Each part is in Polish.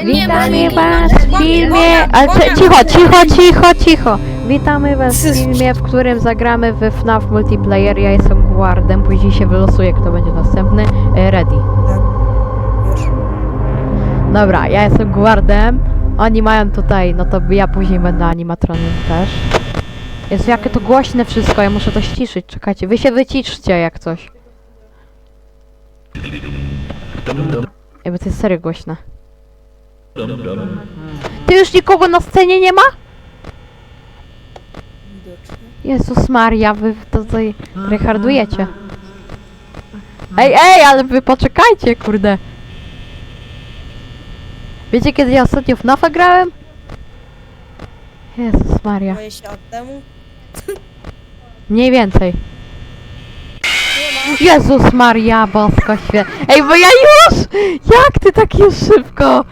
Witamy was w filmie... Ale cze- cicho, cicho, cicho, cicho! Witamy was w filmie, w którym zagramy we FNAF Multiplayer. Ja jestem guardem, później się wylosuje, kto będzie następny. E, Ready. Dobra, ja jestem guardem. Oni mają tutaj, no to ja później będę animatronem też. Jest jakie to głośne wszystko, ja muszę to ściszyć, czekajcie. Wy się wyciszcie jak coś. Bo to jest serio głośne. Ty już nikogo na scenie nie ma? Widocznie. Jezus Maria, wy to tutaj rehardujecie. Ej, ej, ale wy poczekajcie, kurde. Wiecie kiedy ja ostatnio w NAFA grałem? Jezus Maria. 20 lat temu. Mniej więcej. Jezus Maria, bosko świe... Ej, bo ja już! Jak ty tak już szybko?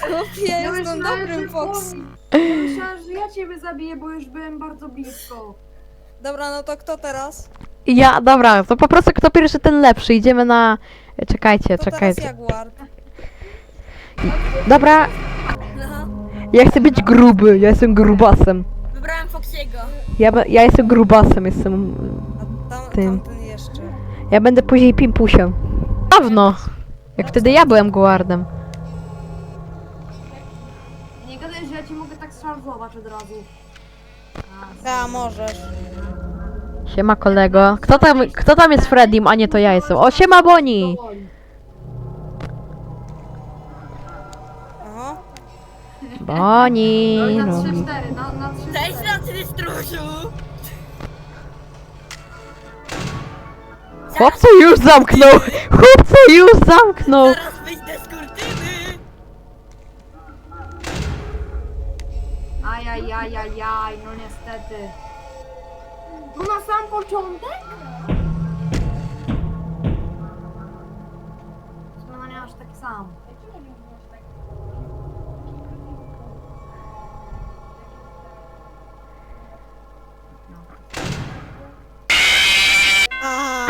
Chłopie, ja jestem dobrym Fox. Myślałem, że ja ciebie zabiję, bo już byłem bardzo blisko. Dobra, no to kto teraz? Ja, dobra, to po prostu kto pierwszy, ten lepszy. Idziemy na... Czekajcie, To teraz czekajcie. Jaguar. Dobra, Aha. ja chcę być gruby, ja jestem grubasem. Wybrałem Foxiego. Ja, be- ja jestem grubasem, jestem... A tam, Tym. tamten jeszcze. Ja będę później pimpusiem. Dawno. Jak wtedy ja byłem guardem. Szarżować od razu. Ta, możesz. Siema kolego. Kto tam, kto tam jest Freddym, a nie to ja jestem? O, siema Boni! Powoli. Aha. Boni! No, na No. 3-4, na, na 3-4. Cześć, Stróżu! Chłopcy już zamknął! Chłopcy już zamknął! Teraz Ajajajajaj, no niestety. No na sam początek? No nie aż tak sam. A,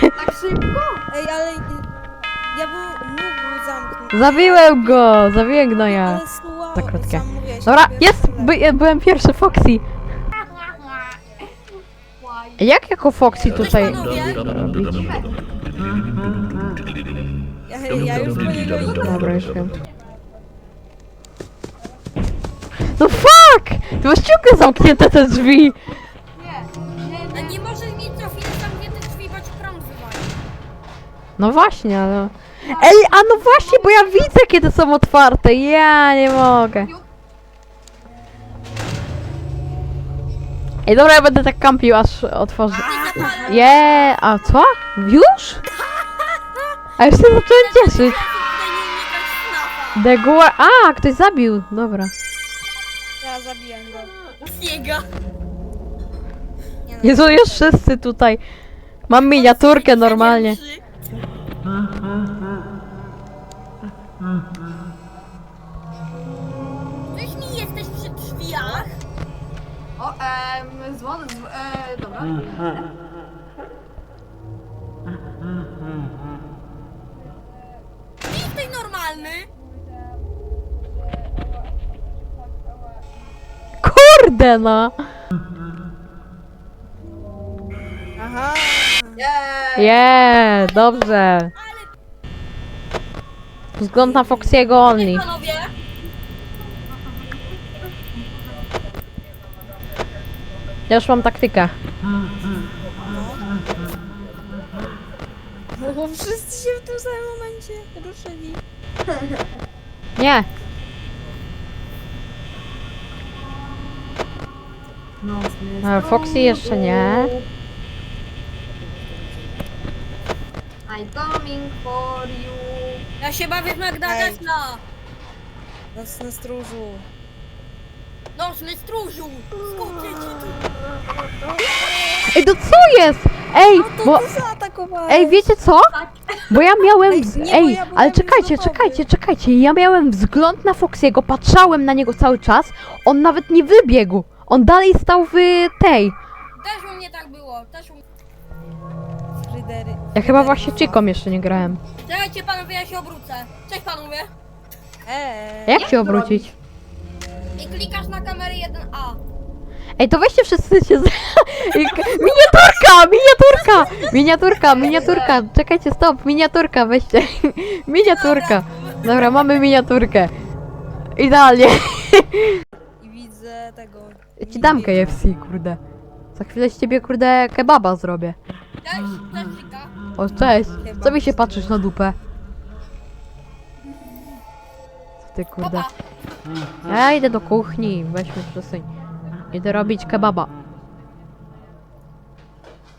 Tak szybko? Ej, ale ja bym mógł zamknąć. Zabiłem go! Zabiłem gnoja. Ale słabo, Za krótkie. sam Dobra, jest! By, ja byłem pierwszy, Foxy. Jak jako Foxy tutaj panowie? robić? Ja, ja już po niego idę. Dobra, już wiem. No fuck! Ty masz ciągle zamknięte te drzwi! Nie, nie, możesz mieć co chwilę zamkniętych drzwi, bo ci prąd wywali. No właśnie, ale... Ej, a no właśnie, bo ja widzę kiedy są otwarte. Ja nie mogę. Ej, dobra, ja będę tak kampił, aż otworzę. Je, a co? Już? A już się zacząłem cieszyć. The Guar... A, ktoś zabił. Dobra. Ja zabiję go. Jego. Jezu, już wszyscy tutaj. Mam miniaturkę normalnie. Jesteś normalny? Kurde no. Aha. Jej. Je, dobrze. Wzgląd na Foxiego only. Panowie. Ja już mam taktykę. Bo wszyscy się w tym samym momencie ruszyli. Nie. No, A Foxy jeszcze nie. I'm coming for you. Ja się bawię w Magdalena. Nocny stróżu. Nocny stróżu! Skoczę ci tu! Ej, to co jest? Ej, bo... ty zaatakowałeś! Ej, wiecie co? Bo ja miałem... Ej, wz- nie, bo Ej, ja byłem ale już czekajcie, gotowy. czekajcie, czekajcie. Ja miałem wzgląd na Foxiego, patrzałem na niego cały czas. On nawet nie wybiegł. On dalej stał w tej. Też u mnie tak było, też u mnie. Frydery. Ja chyba właśnie Chiką jeszcze nie grałem. Czekajcie panowie, ja się obrócę. Cześć panowie. Eee. Jak się obrócić? I klikasz na kamerę 1A. Ej, to weźcie wszyscy się z... Miniaturka! Miniaturka! Miniaturka, miniaturka! Czekajcie, stop! Miniaturka, weźcie! Miniaturka! Dobra, mamy miniaturkę. Idealnie. I widzę tego. Ci dam KFC, kurde. Za chwilę z ciebie, kurde, kebaba zrobię. Cześć, cześć Wika. O, cześć! Co mi się patrzysz na dupę? Ty, kurde? Ja idę do kuchni, weźmy przestań. Idę robić kebaba.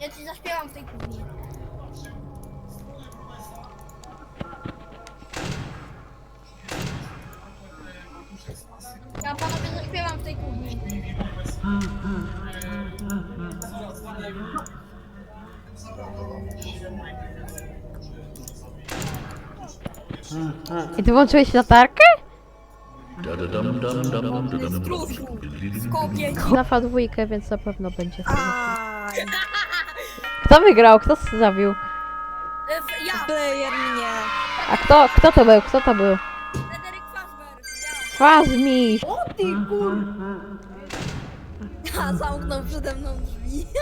Ja ci zaśpiewam w tej kuchni. Ja panowie zaśpiewam w tej kuchni. I ty włączyłeś latarkę? Stróżu. Skopieć. Na dwójkę, więc na pewno będzie. Aj, Kto wygrał? Kto zabił? Ja. player mnie. A kto, kto to był? Kto to był? Fryderyk Fazbear. O ty kur... A zamknął przede mną drzwi.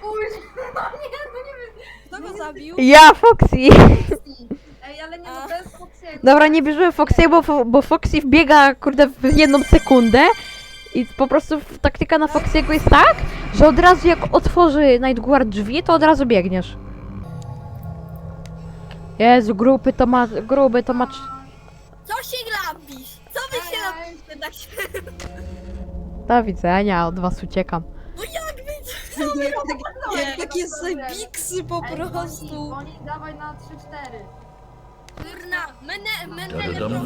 Kurde, no nie, no nie wiem. Kto go zabił? Ja, Foxy! Ale nie, no jest Foxiego. Dobra, nie bierzemy Foxy, bo, Fo- bo Foxy wbiega, kurde, w jedną sekundę. I po prostu w- taktyka na Foxy'ego jest tak, że od razu jak otworzy Nightguard drzwi, to od razu biegniesz. Jezu, grupy to ma, gruby to ma... trz- Co się lampisz? Co wy się lampicie tak się... Do widzenia, od was uciekam. No jak tak, takie zabiksy po Ej, prostu. Oni, oni dawaj na 3-4. Kurna, menę, menę, proszę.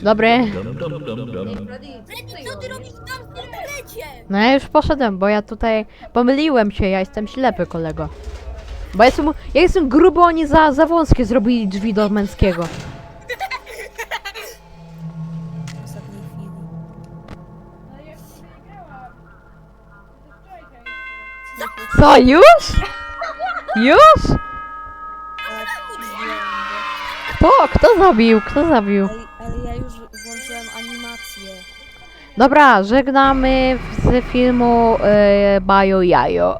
Dobry. Ej, Freddy, Freddy, co ty robisz tam w tym lecie? No ja już poszedłem, bo ja tutaj pomyliłem się, ja jestem ślepy, kolego. Bo ja jestem, ja jestem gruby, oni za, za wąskie zrobili drzwi do męskiego. Co, już? Już? Wiem. Kto? Kto zabił? Kto zabił? Ale, ale ja już włączyłem animację. Dobra, żegnamy z filmu e, Bajo Jajo.